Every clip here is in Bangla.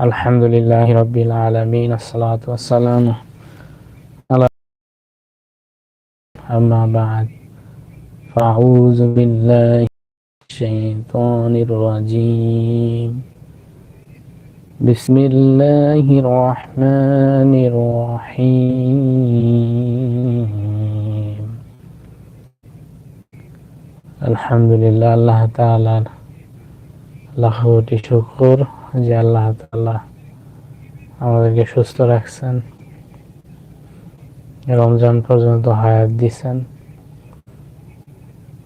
الحمد لله رب العالمين الصلاة والسلام على أما بعد. فأعوذ بالله الشيطان الرجيم. بسم الله الرحمن الرحيم. الحمد لله الله تعالى কোটি শুকুর যে আল্লাহ তাআলা আমাদেরকে সুস্থ রাখছেন, রমজান পর্যন্ত হায়াত দিছেন।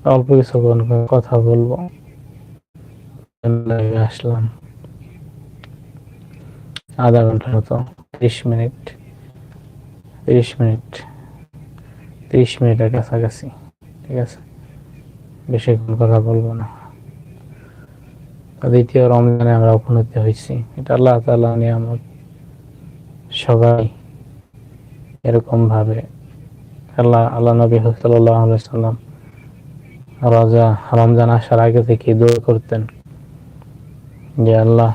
অল্প কিছুক্ষণ কথা বলব। আসলাম। আধা ঘণ্টার মতো, ত্রিশ মিনিট, তিরিশ মিনিট, তিরিশ মিনিটের কাছাকাছি, ঠিক আছে? বেশিক্ষণ কথা বলব না। দ্বিতীয় রমজানে আমরা উপনীত হয়েছি। এটা আল্লাহ তাআলা নিয়ামত। সবাই এরকম ভাবে আল্লাহ আল্লাহ নবী সাল্লাম রাজা, রমজান আসার আগে থেকে দোয়া করতেন যে, আল্লাহ,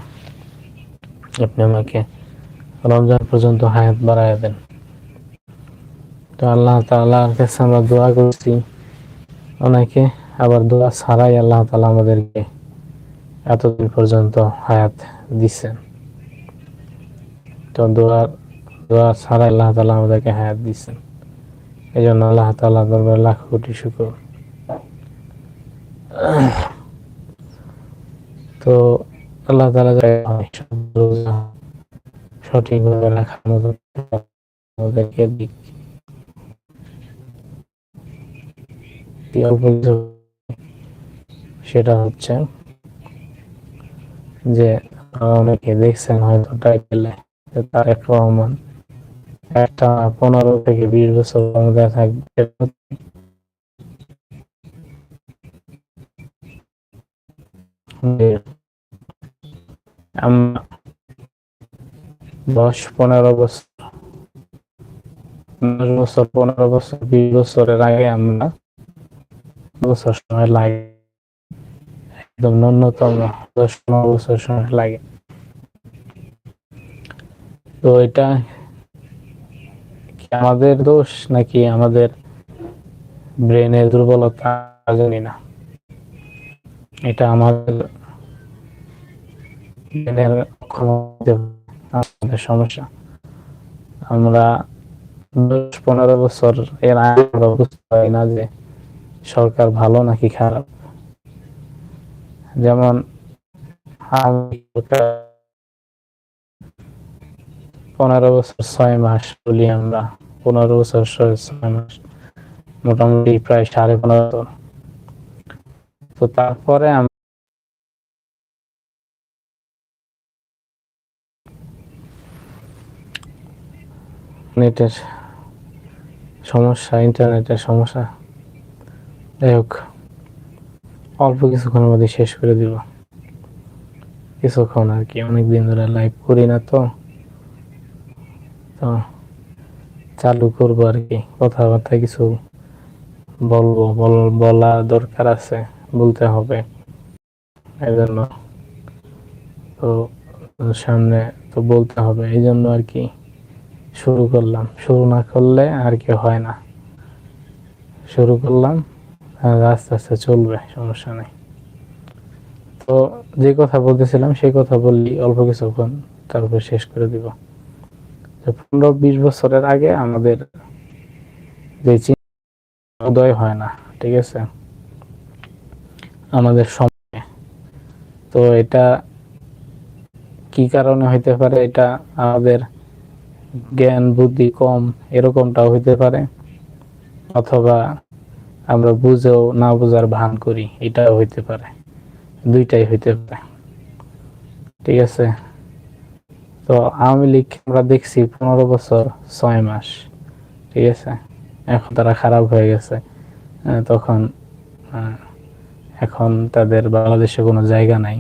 আপনি আমাকে রমজান পর্যন্ত হায়াত বাড়ায় দেন। তো আল্লাহ তাআলার কাছে আমরা দোয়া করছি। অনেকে আবার দোয়া ছাড়াই আল্লাহ তাআলা আমাদেরকে এতদিন পর্যন্ত হায়াত দিচ্ছেন। তো দোয়ার দোয়া ছাড়াই আল্লাহ তালা আমাদেরকে হায়াত দিচ্ছেন। এই জন্য আল্লাহ তালা দরবার লাখ কোটি শুকুর। তো আল্লাহ তালা সঠিকভাবে রাখার মতো আমাদেরকে দিক। সেটা হচ্ছে যে অনেকে দেখছেন হয়তো টাইটেলে তারেক রহমান একটা পনেরো থেকে বিশ বছর থাকবে। দশ, পনেরো বছর, দশ বছর, পনেরো বছর, বিশ বছরের আগে আমরা বছর সময় লাগে। একদম ন্যূনতম দশ পনেরো বছর সময় লাগে। তো এটা আমাদের দোষ নাকি আমাদের ব্রেনের দুর্বলতা জানি না। এটা আমাদের আমাদের সমস্যা। আমরা দশ পনেরো বছর এর আগে বুঝতে পারি না যে সরকার ভালো নাকি খারাপ। যেমন পনেরো বছর ছয় মাস বলি আমরা, পনেরো বছর ছয় মাস, মোটামুটি প্রায় সাড়ে পনেরো তো তারপরে নেটের সমস্যা, ইন্টারনেটের সমস্যা। যাই হোক। অল্প কিছুক্ষণের মধ্যে শেষ করে দিব। কিছুক্ষণ আর কি, অনেক দিন ধরে লাইভ করি না তো। তো চালু করব আর কি, কথাবার্তা কিছু বলব, বলা দরকার আছে, বলতে হবে। এই জন্য তো সামনে তো বলতে হবে এই জন্য আর কি শুরু করলাম। শুরু না করলে আর কি হয় না। শুরু করলাম। আস্তে আস্তে চলবে, সমস্যা নেই। তো যে কথা বলতেছিলাম, সেই কথা বললি অল্প কিছুক্ষণ তারপর শেষ করে দিব। পনেরো, বিশ বছরের আগে আমাদের যে উদয় হয় না, ঠিক আছে? আমাদের সময়ে। তো এটা কি কারণে হইতে পারে? এটা আমাদের জ্ঞান, বুদ্ধি, কম, এরকমটাও হইতে পারে। অথবা আমরা বুঝেও না বুঝার ভান করি, এটাও হইতে পারে, দুইটাই হইতে পারে। ঠিক আছে? তো আওয়ামী লীগ আমরা দেখছি পনেরো বছর ছয় মাস, ঠিক আছে? এখন তারা খারাপ হয়ে গেছে তখন এখন তাদের বাংলাদেশে কোনো জায়গা নাই,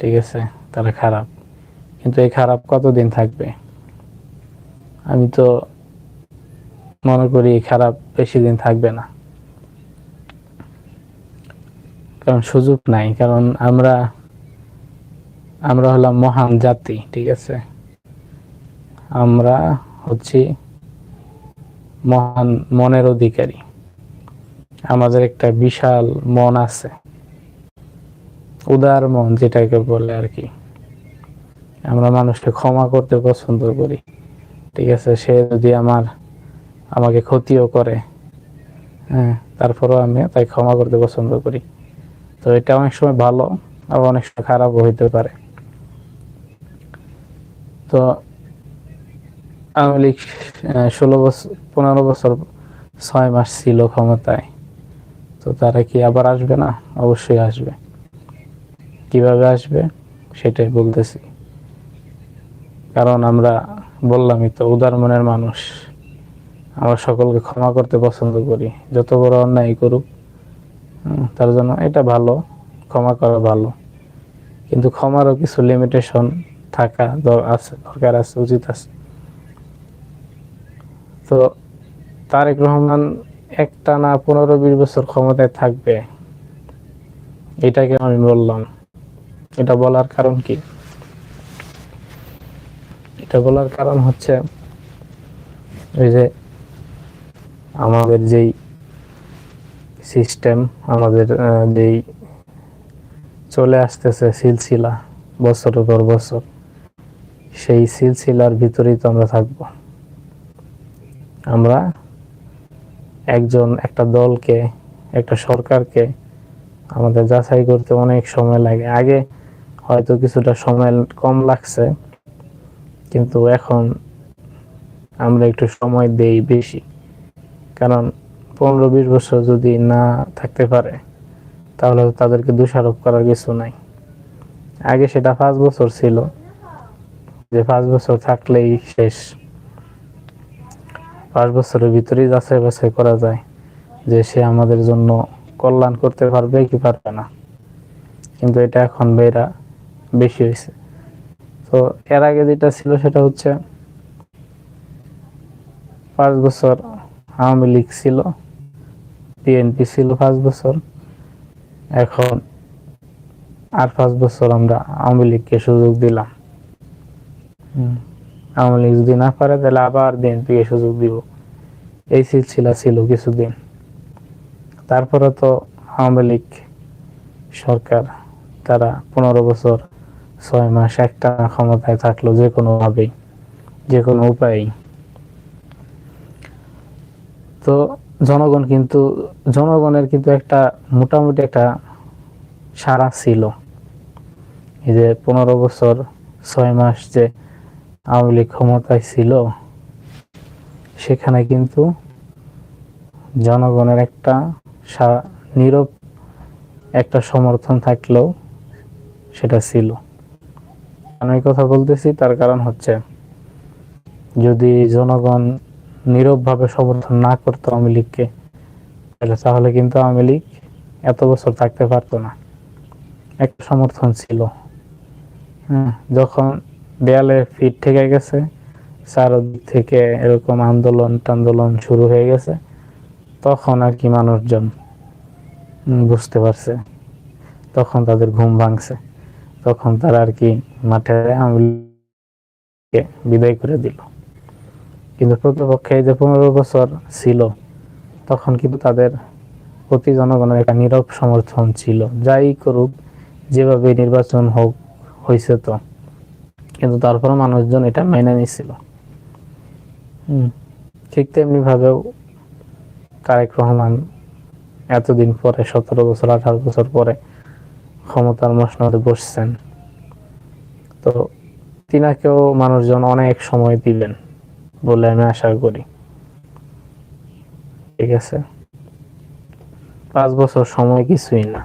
ঠিক আছে? তারা খারাপ, কিন্তু এই খারাপ কতদিন থাকবে? আমি তো মনে করি খারাপ বেশি দিন থাকবে না। কারণ সুযোগ নাই, কারণ আমরা আমরা হলাম মহান জাতি, ঠিক আছে? আমরা হচ্ছি মহান মনের অধিকারী। আমাদের একটা বিশাল মন আছে, উদার মন যেটাকে বলে আর কি। আমরা মানুষকে ক্ষমা করতে পছন্দ করি, ঠিক আছে? সে যদি আমার, আমাকে ক্ষতিও করে হ্যাঁ তারপরেও আমি তাই ক্ষমা করতে পছন্দ করি। তো এটা অনেক সময় ভালো, আবার অনেক সময় খারাপও হইতে পারে। তো আওয়ামী লীগ ষোলো বছর পনেরো বছর ছয় মাস ছিল ক্ষমতায়। তো তারা কি আবার আসবে না? অবশ্যই আসবে। কীভাবে আসবে? সেটাই বলতেছি। কারণ আমরা বললামই তো, উদার মনের মানুষ। আমরা সকলকে ক্ষমা করতে পছন্দ করি। যত বড় অন্যায় করুক তার জন্য এটা ভালো, ক্ষমা করা ভালো। কিন্তু ক্ষমারও কিছু লিমিটেশন থাকা আছে, দরকার আছে, উচিত আছে। তো তারেক রহমান একটা না পনেরো বিশ বছর ক্ষমতায় থাকবে, এটাকে আমি বললাম। এটা বলার কারণ কি? এটা বলার কারণ হচ্ছে ওই যে আমাদের যেই সিস্টেম আমাদের যেই চলে আসতেছে সিলসিলা বছরের পর বছর, সেই সিলসিলার ভিতরেই তো আমরা থাকব। আমরা একজন, একটা দলকে, একটা সরকারকে আমাদের যাচাই করতে অনেক সময় লাগে। আগে হয়তো কিছুটা সময় কম লাগছে, কিন্তু এখন আমরা একটু সময় দেই বেশি। কারণ পনেরো বিশ বছর যদি না থাকতে পারে, তাহলে তাদেরকে দোষারোপ করার কিছু নাই। আগে সেটা পাঁচ বছর ছিল, যে পাঁচ বছর থাকলেই শেষ। পাঁচ বছরের ভিতরেই যাচাই বাছাই করা যায় যে সে আমাদের জন্য কল্যাণ করতে পারবে কি পারবে না। কিন্তু এটা এখন বেরা বেশি হয়েছে। তো এর আগে যেটা ছিল সেটা হচ্ছে, পাঁচ বছর আওয়ামী লীগ ছিল বিএনপি ছিল পাঁচ বছর। এখন আর পাঁচ বছর আমরা আওয়ামী লীগকে সুযোগ দিলাম। আওয়ামী লীগ যদি না পারে তাহলে আবার বিএনপিকে সুযোগ দিব। এই সিলসিলা ছিল কিছুদিন। তারপরে তো আওয়ামী লীগ সরকার তারা পনেরো বছর ছয় মাস একটা ক্ষমতায় থাকল যে কোনোভাবেই যে কোনো উপায়েই। তো জনগণ কিন্তু, জনগণের কিন্তু একটা, মোটামুটি একটা সারা ছিল। এই যে পনেরো বছর, ছয় মাস যে আওয়ামী লীগ ক্ষমতায় ছিল, সেখানে কিন্তু জনগণের একটা নীরব একটা সমর্থন থাকলেও সেটা ছিল। আমি কথা বলতেছি, তার কারণ হচ্ছে, যদি জনগণ নীরবভাবে সমর্থন না করতো আওয়ামী লীগকে, তাহলে তাহলে কিন্তু আওয়ামী লীগ এত বছর থাকতে পারতো না। একটা সমর্থন ছিল। হ্যাঁ যখন দেয়ালে ফিট থেকে গেছে, চারদিক থেকে এরকম আন্দোলন টান্দোলন শুরু হয়ে গেছে, তখন আর কি মানুষজন বুঝতে পারছে। তখন তাদের ঘুম ভাঙছে। তখন তারা আর কি মাঠে বিদায় করে দিল। কিন্তু প্রতিপক্ষে যে পনেরো বছর ছিল, তখন কিন্তু তাদের প্রতি জনগণের একটা নীরব সমর্থন ছিল। যাই করুক, যেভাবে নির্বাচন হোক হয়েছে তো। কিন্তু তারপর মানুষজন এটা মেনে নিছিল। ঠিক তেমনি ভাবেও তারেক রহমান এতদিন পরে, সতেরো বছর, আঠারো বছর পরে ক্ষমতার মসনদে বসছেন। তো তিনাকেও মানুষজন অনেক সময় দিবেন। বলে আমি আশা করি। ঠিক আছে? পাঁচ বছর সময় কিছুই না।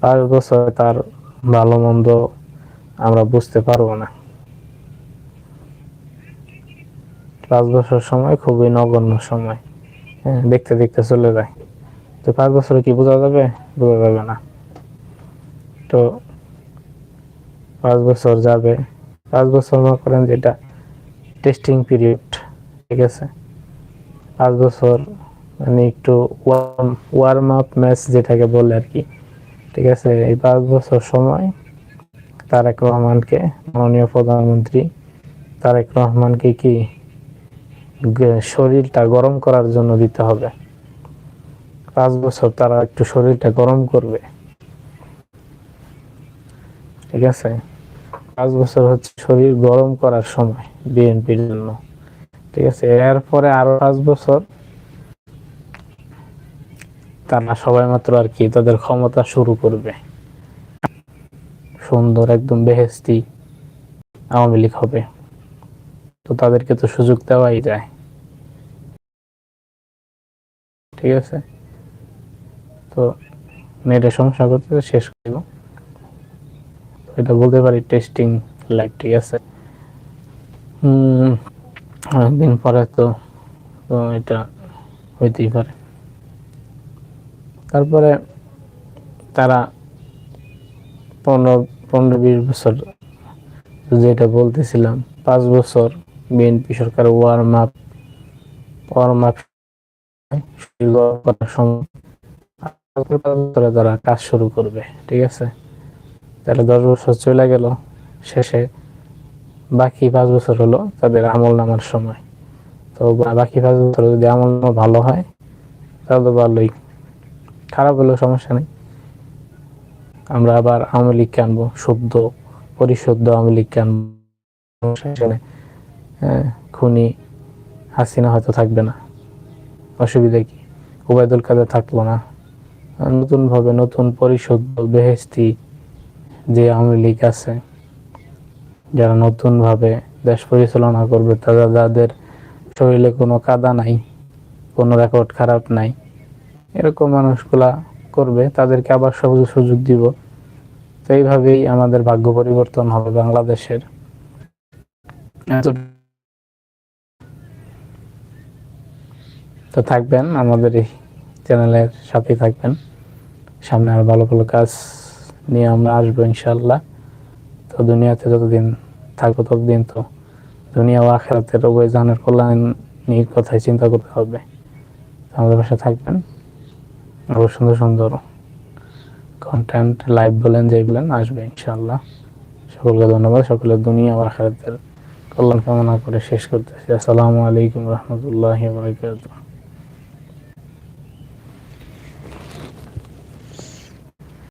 পাঁচ বছর তার ভালো মন্দ আমরা বুঝতে পারব না। পাঁচ বছর সময় খুবই নগণ্য সময়। হ্যাঁ দেখতে দেখতে চলে যায়। তো পাঁচ বছরে কি বোঝা যাবে? বোঝা যাবে না। তো পাঁচ বছর যাবে। পাঁচ বছর মনে করেন যেটা টেস্টিং পিরিয়ড ঠিক আছে? পাঁচ বছর মানে একটু ওয়ার্ম আপ ম্যাচ যেটাকে বলে আর কি, ঠিক আছে? এই পাঁচ বছর সময় তারেক রহমানকে, মাননীয় প্রধানমন্ত্রী তারেক রহমানকে কি শরীরটা গরম করার জন্য দিতে হবে? পাঁচ বছর তারা একটু শরীরটা গরম করবে, ঠিক আছে? পাঁচ বছর হচ্ছে শরীর গরম করার সময় বিএনপির জন্য। ঠিক আছে? এরপরে আরও পাঁচ বছর তারা সবাই মাত্র আর কি তাদের ক্ষমতা শুরু করবে। সুন্দর, একদম বেহেস্তি আওয়ামী লীগ হবে। তো তাদেরকে তো সুযোগ দেওয়াই যায়। ঠিক আছে? তো মেয়েটা সমস্যা করতে শেষ করব। এটা বলতে পারি টেস্টিং লাইভ ঠিক আছে? অনেকদিন পরে তো তো এটা হইতেই পারে। তারপরে তারা পনেরো পনেরো বিশ বছর, যেটা বলতেছিলাম, পাঁচ বছর বিএনপি সরকার ওয়ার্ম আপ ওয়ার্ম আপ করার সময় তারা কাজ শুরু করবে, ঠিক আছে? তাহলে দশ বছর চলে গেল শেষে বাকি পাঁচ বছর হলো তাদের আমল নামার সময়। তো বাকি পাঁচ বছর যদি আমল নামা ভালো হয় তাহলে তো ভালোই। খারাপ হলেও সমস্যা নেই। আমরা আবার আওয়ামী লীগকে আনব শুদ্ধ পরিশুদ্ধ আওয়ামী লীগকে সমস্যা হ্যাঁ, খুনি হাসিনা হয়তো থাকবে না। অসুবিধা কি? ওবায়দুল কাদের থাকল না। নতুন ভাবে নতুন পরিশুদ্ধ বেহেস্তি যে আওয়ামী লীগ আছে, যারা নতুন ভাবে দেশ পরিচালনা করবে, তারা যাদের শরীরে কোনো কাদা নাই, কোনো রেকর্ড খারাপ নাই, এরকম মানুষগুলা করবে, তাদেরকে আবার সবুজ সুযোগ দিব। তো এইভাবেই আমাদের ভাগ্য পরিবর্তন হবে বাংলাদেশের। তো থাকবেন আমাদের এই চ্যানেলের সাথে থাকবেন। সামনে আর ভালো ভালো কাজ নিয়ে আমরা আসব ইনশাল্লাহ তো দুনিয়াতে যতদিন থাকব ততদিন তো দুনিয়া ও আখেরাতের জানের কল্যাণ নিয়ে কথাই চিন্তা করতে হবে। আমাদের পাশে থাকবেন। আরও সুন্দর সুন্দর কন্টেন্ট লাইভ বলেন, যেই বলেন, আসবে ইনশাল্লাহ সকলকে ধন্যবাদ। সকলের দুনিয়া ও আখেরাতের কল্যাণ কামনা করে শেষ করতেছি। আসসালামু আলাইকুম রহমতুল্লাহ বরকাতুহ।